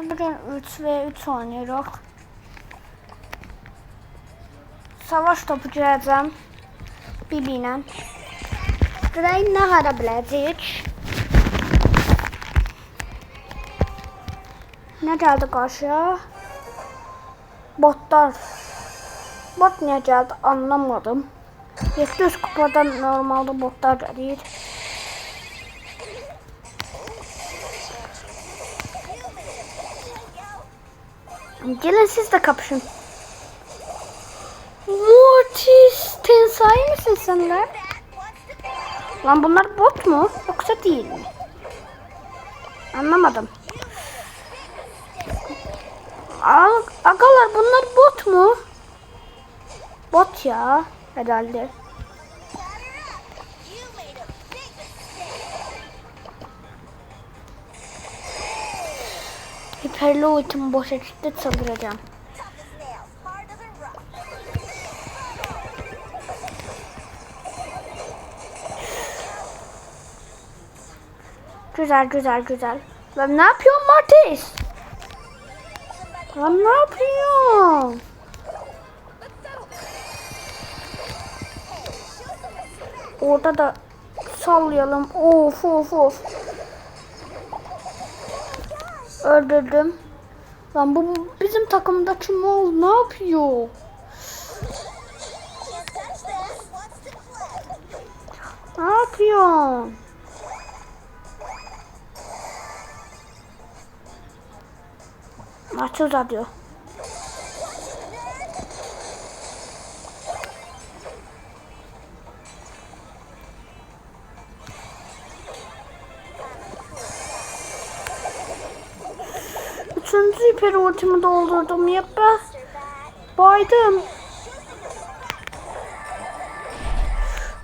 Bugün 3 ve 3 oynuyoruz. Savaş topu girəcəm. Bibi ilə. Görək nə hara biləcəyik. Nə gəldi qarşıya? Botlar. Bot niyə gəldi anlamadım. 700 kupadan normalde botlar gəlir. Gelin siz de kapışın. Mortis, Tensai misin sen lan? Lan bunlar bot mu yoksa değil mi? Anlamadım. Ag agalar bunlar bot mu? Bot ya herhalde. Hiperli ultimi boşa çıktı saldıracağım. Güzel güzel güzel. Lan ne yapıyorsun Martis? Lan ne yapıyorsun? Orada da sallayalım. Of of of. Öldürdüm. Lan bu bizim takımda kim ol? Ne yapıyor? Ne yapıyor? Maç uzatıyor. Üçüncü hiper ultimi doldurdum. Yapma. Baydım.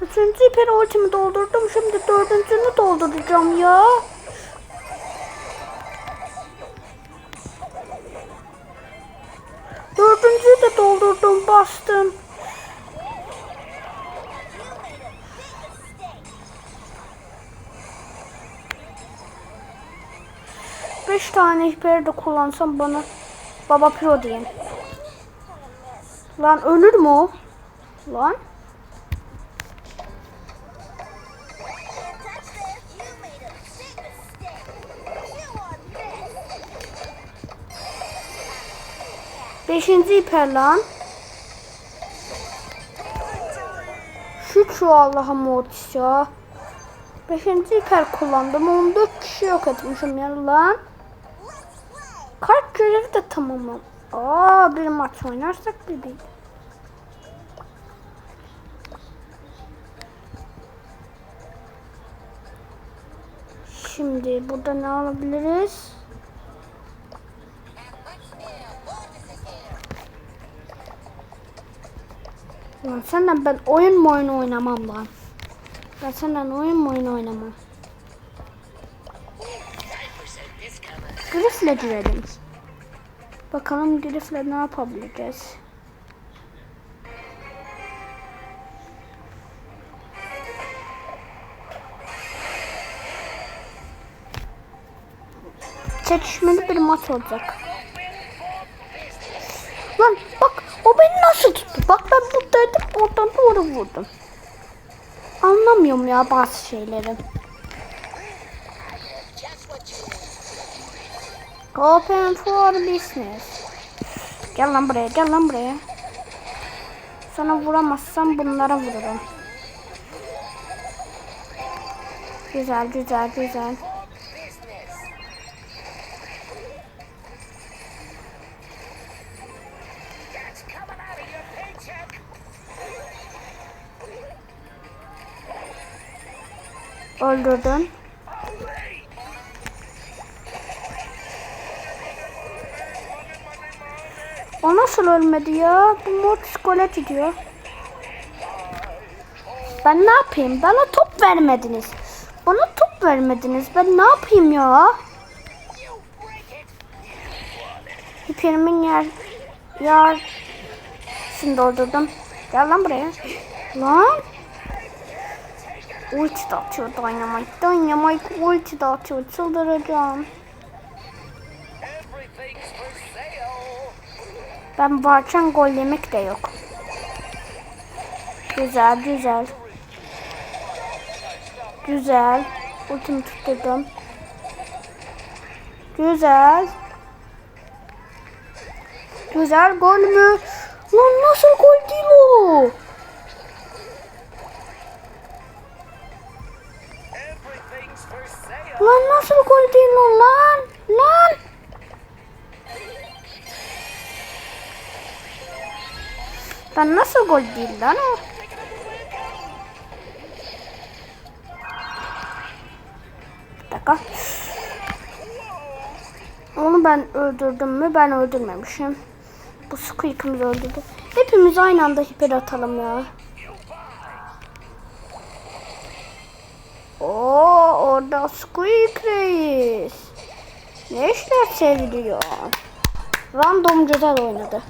Üçüncü hiper ultimi doldurdum. Şimdi dördüncünü dolduracağım ya. Dördüncüyü de doldurdum. Bastım. Tane hiper de kullansam bana baba pro diyeyim. Lan ölür mü o? Lan. Beşinci hiper lan. Şu şu Allah'a mortis ya. Beşinci hiper kullandım. 14 kişi yok etmişim ya lan. Tamamım. Aa bir maç oynarsak bir değil. Şimdi burada ne alabiliriz? Lan senden ben oyun mu oyun oynamam lan. Ben senden oyun mu oyun oynamam. Griff'le girelim. Bakalım Griff'le ne yapabileceğiz. Çekişmeli bir maç olacak. Lan bak o beni nasıl tuttu? Bak ben buradaydım oradan doğru vurdum. Anlamıyorum ya bazı şeyleri. Open for business. Gel lan buraya, gel lan buraya. Sana vuramazsam bunlara vururum. Güzel, güzel, güzel. Öldürdün. O nasıl ölmedi ya? Bu Mortis gole gidiyor. Ben ne yapayım? Bana top vermediniz. Bana top vermediniz. Ben ne yapayım ya? Hiperimin yer yer şimdi doldurdum. Gel lan buraya. Lan. Ulti de atıyor Dynamite. Dynamite ulti de atıyor. Çıldıracağım. Ben varken gol yemek de yok. Güzel güzel. Güzel. Ultimi tutturdum. Güzel. Güzel gol mü? Lan nasıl gol değil o? Lan nasıl gol değil lan o? Dakika. Onu ben öldürdüm mü? Ben öldürmemişim. Bu Squeak'imizi öldürdü. Hepimiz aynı anda hiper atalım ya. Oo orada Squeak reis. Ne işler seviliyor? Random güzel oynadı.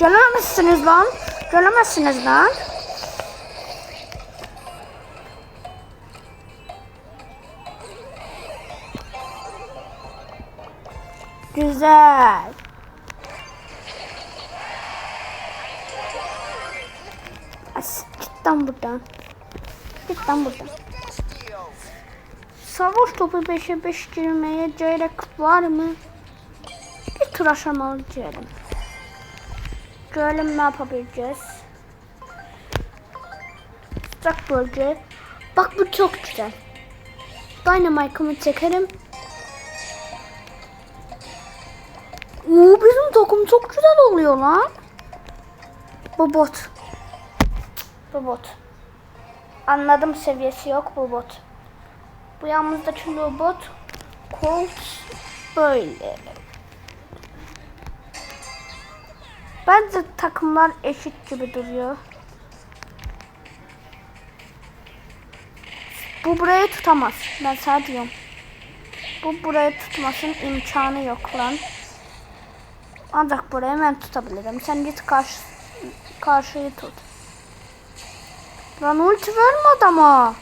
Gelemezsiniz lan. Gelemezsiniz lan. Güzel. As git lan buradan. Git lan buradan. Savaş topu 5'e 5 girmeye gerek var mı? Bir tur aşamalı diyelim. Görelim ne yapabileceğiz. Sıcak bölge. Bak bu çok güzel. Dynamite'ımı çekerim. Oo bizim takım çok güzel oluyor lan. Bu bot. Bu bot. Anladım seviyesi yok bu bot. Bu yanımızdaki bot Colt böyle. Bence takımlar eşit gibi duruyor. Bu burayı tutamaz. Ben sana diyorum. Bu burayı tutmasın imkanı yok lan. Ancak burayı ben tutabilirim. Sen git karşı, karşıyı tut. Lan ulti verme adama.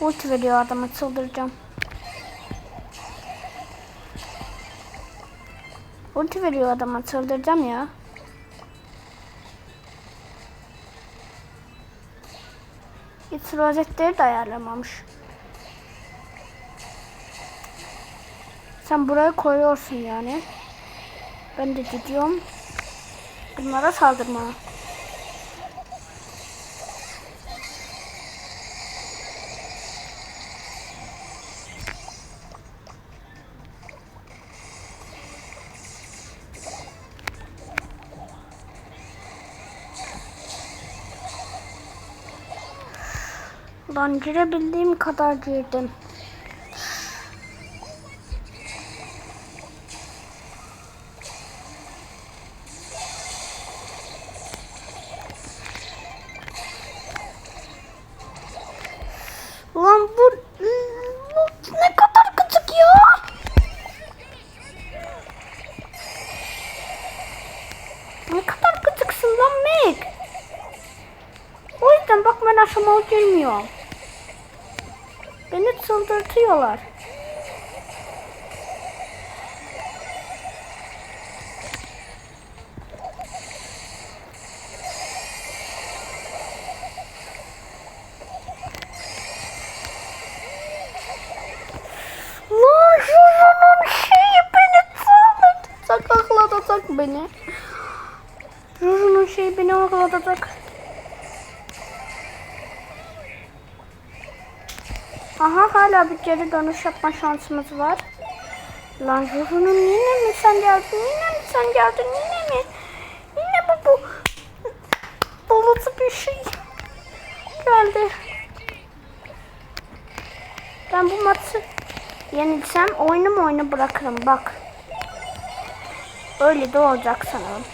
Ulti veriyor adama çıldıracağım. Ulti veriyor adama çıldıracağım ya. Hiç rozetleri de ayarlamamış. Sen buraya koyuyorsun yani. Ben de gidiyorum. Bunlara saldırma. Lan girebildiğim kadar girdim. Lan bu, bu ne kadar küçük ya. Ne kadar küçüksün lan Meg. O yüzden bak ben aşamalı girmiyorum. Beni çıldırtıyorlar. Lan şunun şeyi beni çıldırtacak, aklatacak beni. Şunun şeyi Aha hala bir geri dönüş yapma şansımız var. Lan Juju'nun yine mi sen geldin? Yine mi sen geldin? Yine mi? Yine mi bu dolusu bir şey geldi? Ben bu maçı yenilsem oyunu oyunu bırakırım bak. Öyle de olacak sanırım.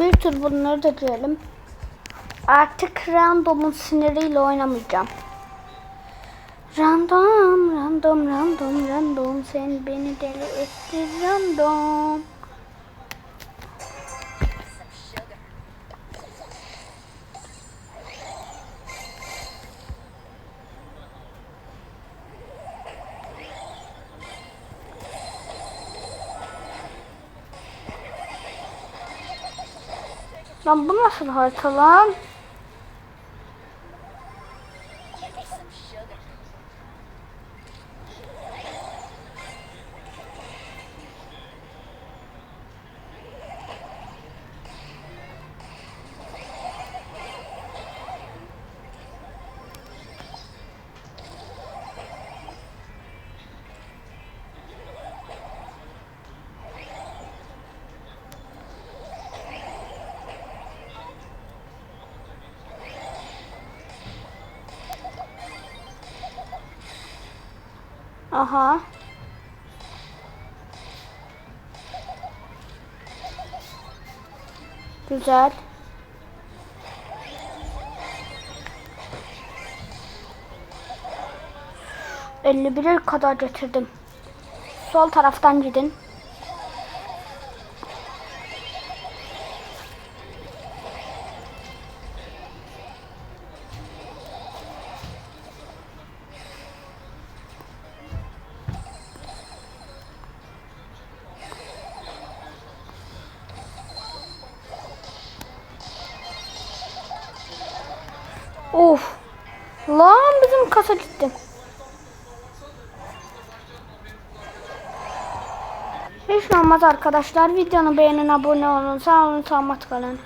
Bir tür bunları da görelim. Artık randomun siniriyle oynamayacağım. Random, random, random, random. Sen beni deli ettin random. Lan bu nasıl harita lan? Aha. Güzel. Elli birer kadar getirdim. Sol taraftan gidin. Kasa gitti. Hiç olmaz arkadaşlar. Videonu beğenin, abone olun. Sağ olun, sağlık kalın.